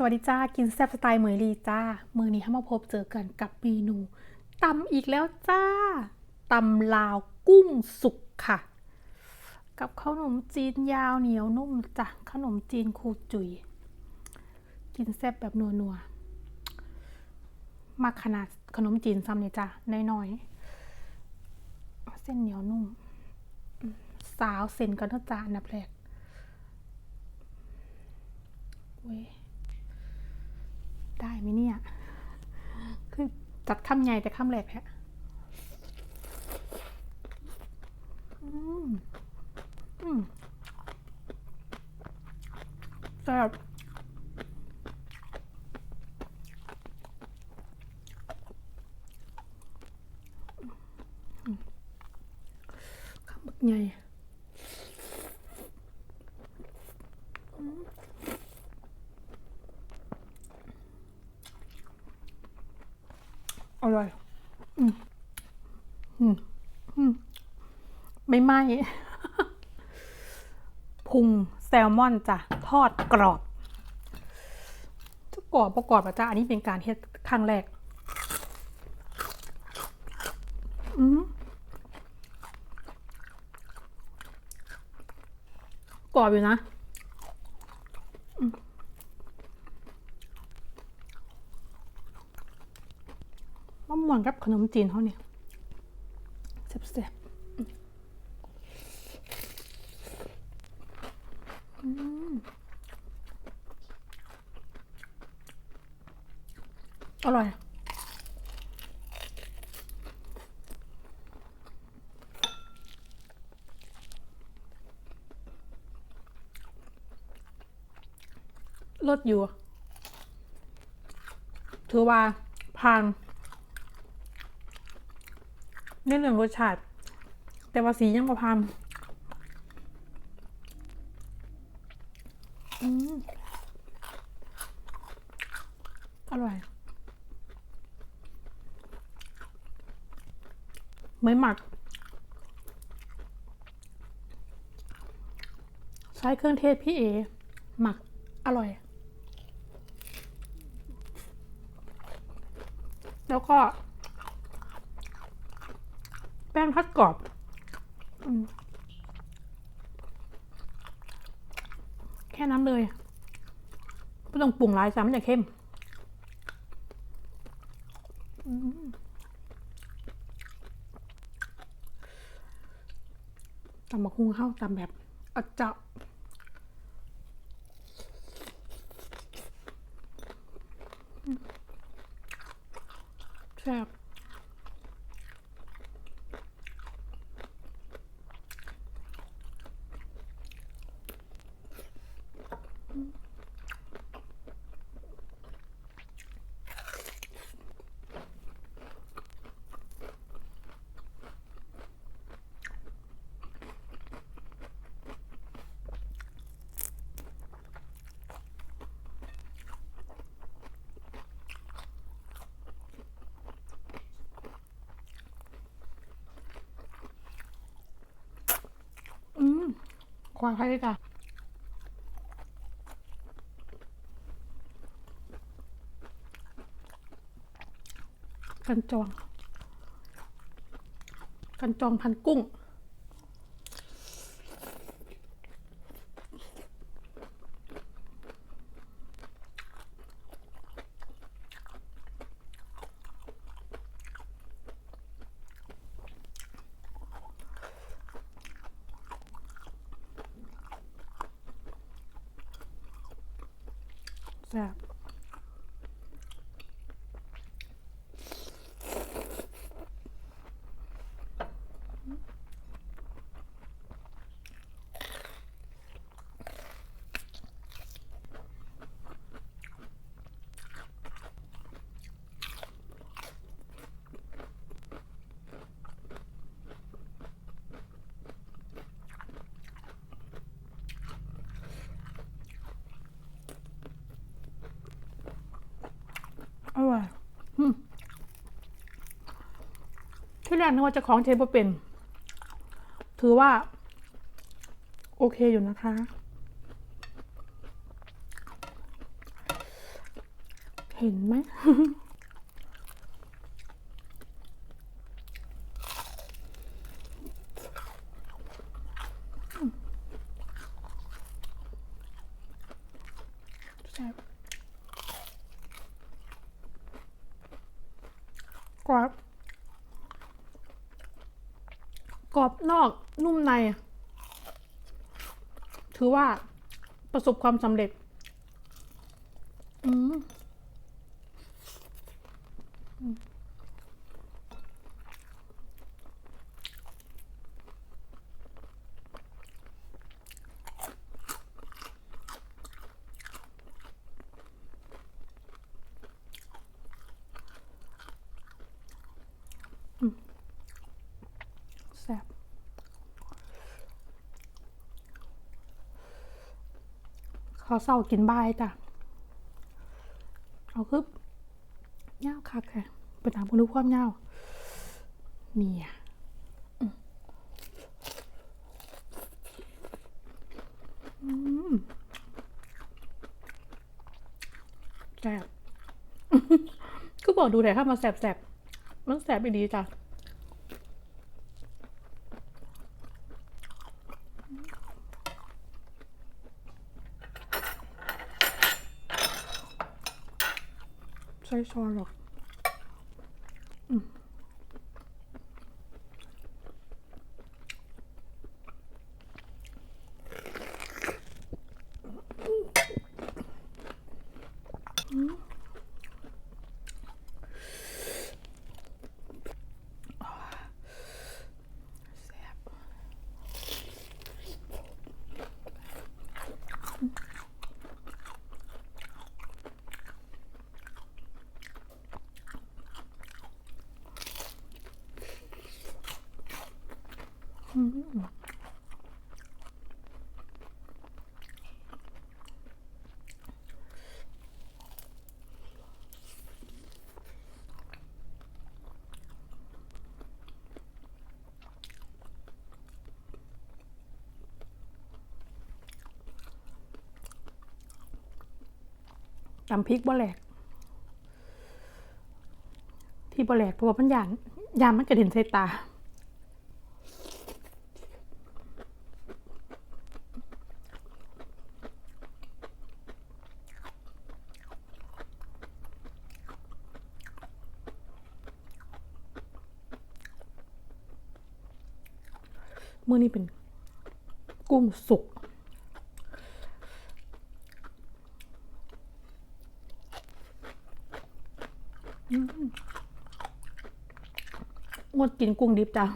สวัสดีจ้า กินแซ่บสไตล์เหมยลีจ้า มือนี้ให้มาพบเจอกันกับเมนูตำอีกแล้วจ้าตำลาวกุ้งสุกค่ะ กับขนมจีนยาวเหนียวนุ่มจ้ะขนมจีนครูจุย กินแซ่บแบบนัวๆมาขนาดขนมจีนซ้ำเนี่ยจ้ะน้อยๆเส้นเหนียวนุ่ม สาวเส้นกันเท่าจ้าอันดับแรกเว้ย ได้ไหมเนี่ย คือจัดคำใหญ่แต่คำแหลกแฮะอืมอืมแซ่บอืมบักใหญ่อืม อ ร่อย อืมอืมอืมไม่ไหม้พุงแซลมอนจ้ะ ทอดกรอบจะกรอบประกอบอะจ้ะ อันนี้เป็นการเฮ็ดครั้งแรก อืมกรอบอยู่นะม่วงกับข นมจีนเขาเนี่ยแซ่บๆอืมอร่อย รสอยู่ ถือว่าผ่าน ในเรื่องรสชาติ แต่ว่าสียังประพันอืมอร่อยไม่หมัก ใช้เครื่องเทศพี่เอ หมักอร่อย แล้วก็ ป้งทอดกรอบแค่นั้นเลยไม่ต้องปรุงหลายซ้ำมันจะเข้มตำบักฮุงเข้าตำแบบอาเจาะแซ่บ อืม ควายไข่จ้ะกันจอง กันจองพันกุ้ง แร่อยที่แรกนึกว่าจะของเทปเป็น ถือว่า โอเคอยู่นะคะ เห็นไหม แซ่บกรอบ กรอบนอกนุ่มใน ถือว่าประสบความสำเร็จ อืม แซ่บ เขาเศร้ากินบายจ้ะเอาคือเงาคักค่ะไปตามคนดูความเงาเนี่ยอืมอืมแซ่บก็บอกดูแต่ถ้ามาแซ่บมันแซ่บไปดีจ้ะ ใช้ช้อนหรอกอืมอืมแซ่บอืม ตำพริกบ่แหลก ที่บ่แหลกเพราะว่ามันยานยานมันกระเด็นใส่ตา เมื่อนี้เป็นกุ้งสุก งดกินกุ้งดิบจ้ะ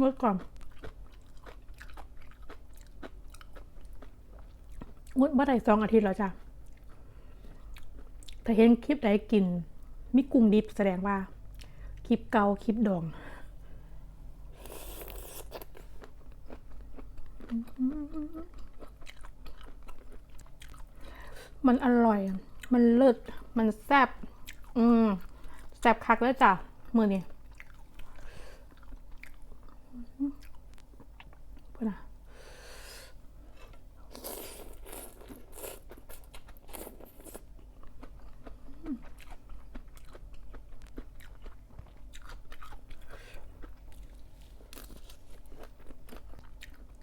งดก่อนงดเมื่อไรสองอาทิตย์แล้วจ้ะ ถ้าเห็นคลิปใดกิน มีกุ้งดิบแสดงว่า ลิปเกาคลิปดองมันอร่อย มันเลิศ มันแซ่บ อืม แซ่บคักแล้วจ้ะ มือนี่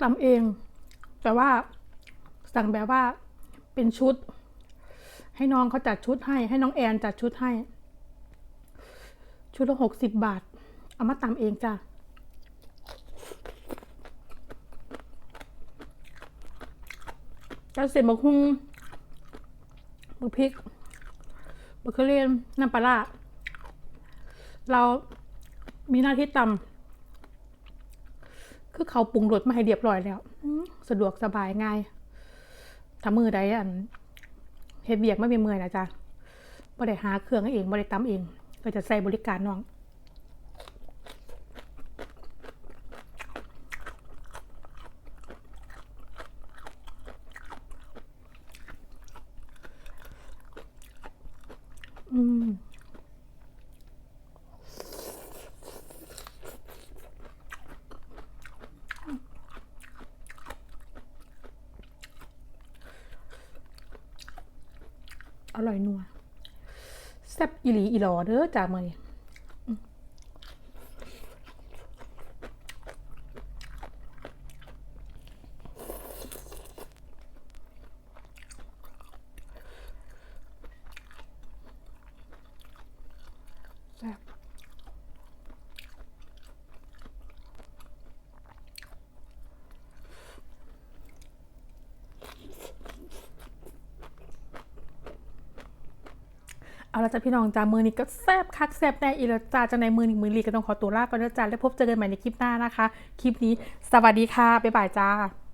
ทำเอง แต่ว่าสั่งแบบว่าเป็นชุด ให้น้องเขาจัดชุดให้ ให้น้องแอนจัดชุดให้ ชุดละหกสิบบาท เอามาตำเองจ้ะแล้วเสร็จบักฮุงบักพริกบักเคอเรียนน้ำปลาร้าเรามีหน้าที่ตำ คือเขาปรุงรสมาให้เรียบร้อยแล้วสะดวกสบายง่ายถ้ามือใดอันเฮ็ดเบียกไม่เป็นเมื่อยนะจ๊ะบ่ได้หาเครื่องเองบ่ได้ตำเอง ก็จะใส่บริการน้องอืม อร่อยนัวแซ่บอีหลีอีหลอเด้อจ้ามือนี้ เอาละจ้ะพี่น้องจ้ามือนี้ก็แซ่บคักแซ่บแน่อีละจ้าจะในมือนี้มือลีก็ต้องขอตัวลาก่อนนะจ้าแล้วพบเจอกันใหม่ในคลิปหน้านะคะ คลิปนี้สวัสดีค่ะบ๊ายบายจ้า